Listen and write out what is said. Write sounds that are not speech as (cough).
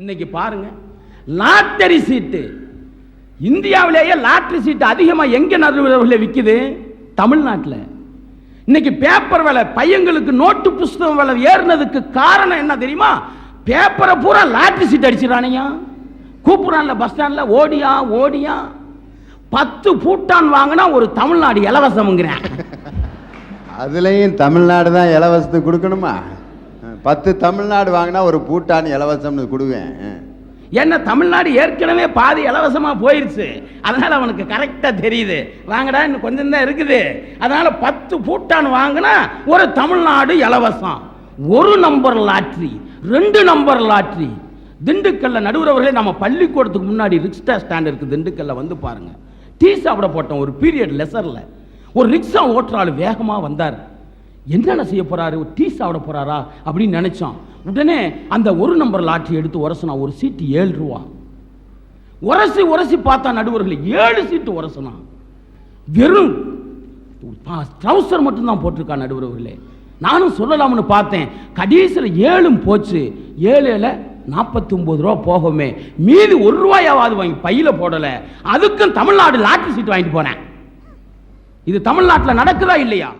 இன்னைக்கு பாருங்க லாட்டரி சீட்டு. இந்தியாவிலேயே லாட்டரி சீட்டு அதிகமாக எங்கே நடுவில் விற்கிது தமிழ்நாட்டில். இன்னைக்கு பேப்பர் விலை பையங்களுக்கு நோட்டு புஸ்தகம் விலை ஏறினதுக்கு காரணம் என்ன தெரியுமா? பேப்பரை பூரா லாட்டரி சீட் அடிச்சிடறானையா கூப்பிடுறான்ல பஸ் ஸ்டாண்டில் ஓடியா ஓடியா. பத்து பூட்டான் வாங்கினா ஒரு தமிழ்நாடு இலவசம்ங்கிறேன். (laughs) அதுலேயும் தமிழ்நாடு தான் இலவசத்துக்கு கொடுக்கணுமா? பத்து தமிழ்நாடு வாங்கினா ஒரு பூட்டான் இலவசம்னு கொடுவேன். என்ன தமிழ்நாடு ஏற்கனவே பாதி இலவசமாக போயிடுச்சு அதனால் அவனுக்கு கரெக்டாக தெரியுது. வாங்கடா இன்னும் கொஞ்சம் தான் இருக்குது. அதனால் பத்து பூட்டான் வாங்கினா ஒரு தமிழ்நாடு இலவசம். ஒரு நம்பர் லாட்ரி ரெண்டு நம்பர் லாட்ரி திண்டுக்கல்ல நடுவுறவர்களே நம்ம பள்ளிக்கூடத்துக்கு முன்னாடி ரிக்ஷா ஸ்டாண்ட் இருக்குது திண்டுக்கல்ல வந்து பாருங்கள் டீ சாப்பிட போட்டோம் ஒரு பீரியட் லெசரில் ஒரு ரிக்ஷா ஓட்டுறாள் வேகமாக வந்தார். என்னென்ன செய்ய போறாரு? டீ சாப்பிட போறாரா? அப்படின்னு நினைச்சோம் உடனே அந்த ஒரு நம்பர் லாட்டரி எடுத்து உரசனா ஒரு சீட்டு ஏழு ரூபா. உரசி உரசி பார்த்தா நடுவர்கள் ஏழு சீட்டு உரசனா. வெறும் ட்ரௌசர் மட்டும்தான் போட்டிருக்கா நடுவர்களே. நானும் சொல்லலாம்னு பார்த்தேன். கடைசியில் ஏழும் போச்சு. ஏழுல நாற்பத்தி ஒன்பது ரூபா போகமே. மீதி ஒரு ரூபாயாவது வாங்கி பையில போடலை. அதுக்கும் தமிழ்நாடு லாட்டரி சீட்டு வாங்கிட்டு போனேன். இது தமிழ்நாட்டில் நடக்குதா இல்லையா?